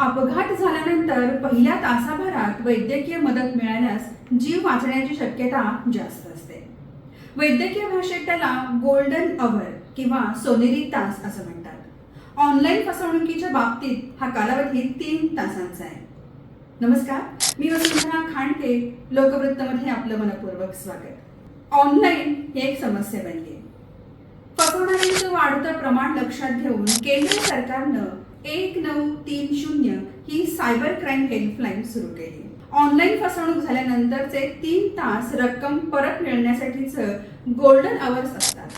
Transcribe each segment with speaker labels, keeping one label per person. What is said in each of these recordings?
Speaker 1: अपघात झाल्यानंतर पहिल्या तासाभरात वैद्यकीय मदत मिळाल्यास जीव वाचण्याची शक्यता जास्त असते. वैद्यकीय भाषेत त्याला गोल्डन अवर किंवा सोनेरी तास असं म्हणतात. ऑनलाईन फसवणुकीच्या बाबतीत हा कालावधी तीन तासांचा आहे. नमस्कार मी वसुंधरा खांडके लोकवृत्तमध्ये आपलं मनपूर्वक स्वागत. ऑनलाईन ही एक समस्या बनली फसवणाऱ्यांचं वाढतं प्रमाण लक्षात घेऊन केंद्र सरकारनं एक नऊ तीन शून्य ही सायबर क्राईम हेल्पलाईन सुरू केली. ऑनलाईन फसवणूक झाल्यानंतरचे तीन तास रक्कम परत मिळण्यासाठीचं गोल्डन अवर्स असतात.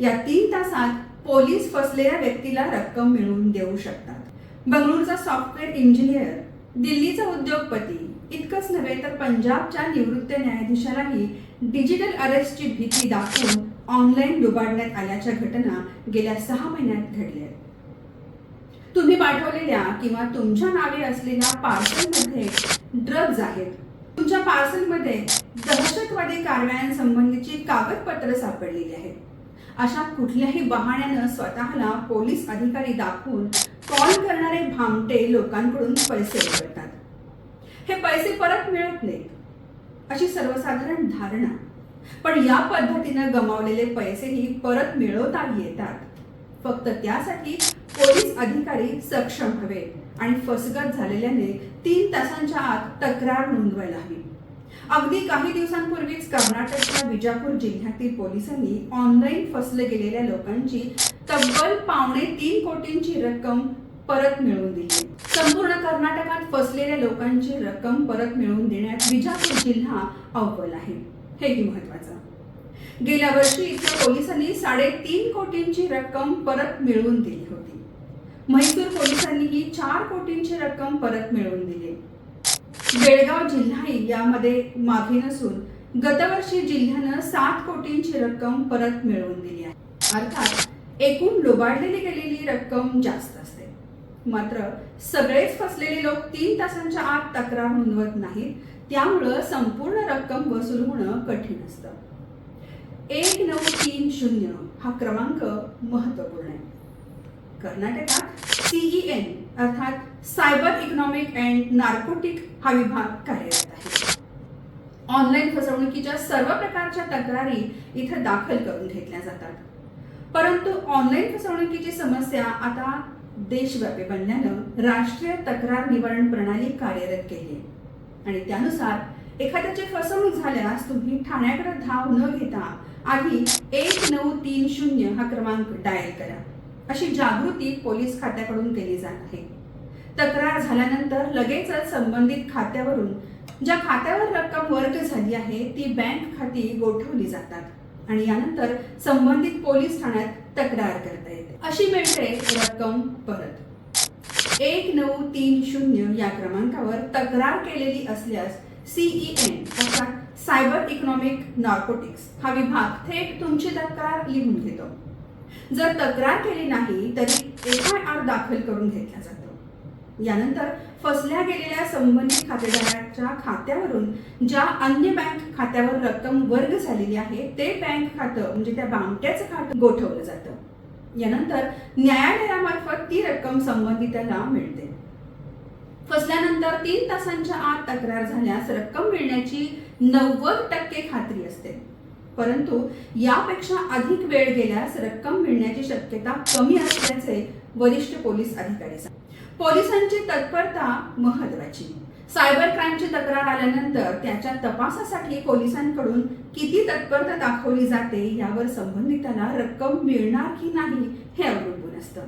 Speaker 1: या तीन तासात पोलीस फसलेल्या व्यक्तीला रक्कम मिळवून देऊ शकतात. बंगळूरचा सॉफ्टवेअर इंजिनियर दिल्लीचा उद्योगपती इतकंच नव्हे तर पंजाबच्या निवृत्त न्यायाधीशालाही डिजिटल अरेस्टची भीती दाखवून ऑनलाईन डुबाडण्यात आल्याच्या घटना गेल्या सहा महिन्यात घडल्या. आहेत. तुम्ही पाठवलेल्या किंवा तुमच्या नावे असलेल्या पार्सलमध्ये ड्रग्ज आहेत. तुमच्या पार्सलमध्ये दहशतवादी कारवायांसंबंधीची कागदपत्र सापडलेली आहेत. अशा कुठल्याही बहाण्यानं स्वतःला पोलीस अधिकारी दाखवून कॉल करणारे भामटे लोकांकडून पैसे मिळवतात हे पैसे परत मिळत नाहीत. अशी सर्वसाधारण धारणा. पण या पद्धतीनं गमावलेले पैसेही परत मिळवता येतात. फक्त त्यासाठी पोलीस अधिकारी सक्षम हवे आणि फसगत झालेल्याने तीन तासांच्या आत तक्रार नोंदवायला हवी. अगदी काही दिवसांपूर्वीच कर्नाटकच्या विजापूर जिल्ह्यातील पोलिसांनी ऑनलाईन फसले गेलेल्या लोकांची तब्बल पावणे तीन कोटींची रक्कम परत मिळवून दिली. संपूर्ण कर्नाटकात फसलेल्या लोकांची रक्कम परत मिळवून देण्यात विजापूर जिल्हा अव्वल आहे. हेही महत्वाचं गेल्या वर्षी इथल्या पोलिसांनी साडेतीन कोटींची रक्कम परत मिळवून दिली होती. म्हैसूर पोलिसांनीही चार कोटींची रक्कम परत मिळवून दिली. बेळगाव जिल्हाही यामध्ये मागे नसून गतवर्षी जिल्ह्यानं सात कोटींची रक्कम परत मिळवून दिली आहे. अर्थात एकूण लुबाडलेली गेलेली रक्कम जास्त असते. मात्र सगळेच फसलेले लोक तीन तासांच्या आत तक्रार नोंदवत नाहीत त्यामुळं संपूर्ण रक्कम वसूल होणं कठीण असतं. एक नऊ तीन शून्य हा क्रमांक महत्त्वपूर्ण आहे. कर्नाटकात सीईएन अर्थात सायबर इकॉनॉमिक अँड नार्कोटिक हा विभाग कार्यरत आहे. ऑनलाईन फसवणुकीच्या सर्व प्रकारच्या तक्रारी इथं दाखल करून घेतल्या जातात. परंतु ऑनलाईन फसवणुकीची समस्या आता देशव्यापी बनल्यानं राष्ट्रीय तक्रार निवारण प्रणाली कार्यरत केली आणि त्यानुसार एखाद्याची फसवणूक झाल्यास तुम्ही ठाण्याकडे धाव न घेता आधी एक नऊ तीन शून्य हा क्रमांक डायल करा. अशी जागृती पोलीस खात्याकडून केली जात. आहे तक्रार झाल्यानंतर लगेचच संबंधित खात्यावरून ज्या खात्यावर रक्कम वर्ग झाली आहे ती बँक खाती गोठवली जातात आणि यानंतर संबंधित पोलीस ठाण्यात तक्रार करता येते. अशी मिळते रक्कम परत. एक नऊ तीन शून्य या क्रमांकावर तक्रार केलेली असल्यास सीईएन अर्थात सायबर इकॉनॉमिक नॉर्कोटिक्स हा विभाग थेट तुमची तक्रार लिहून घेतो. जर तक्रार केली नाही तरी एफ आय आर दाखल करून घेतला जातो. यानंतर फसल्या गेलेल्या संबंधित खातेदाराच्या खात्यावरून ज्या अन्य बँक खात्यावर रक्कम वर्ग झालेली आहे ते बँक खातं म्हणजे त्या बामट्याचं खातं गोठवलं जातं. यानंतर न्यायालयामार्फत ती रक्कम संबंधिताला मिळते. फसल्यानंतर तीन तासांच्या आत तक्रार झाल्यास रक्कम मिळण्याची नव्वद टक्के खात्री असते. परंतु यापेक्षा अधिक वेळ गेल्यास रक्कम मिळण्याची शक्यता कमी असल्याचे वरिष्ठ पोलीस अधिकारी पोलिसांची तत्परता महत्वाची सायबर क्राईमची तक्रार आल्यानंतर त्याच्या तपासासाठी पोलिसांकडून किती तत्परता दाखवली जाते यावर संबंधिताला रक्कम मिळणार की नाही हे अवलंबून असतं.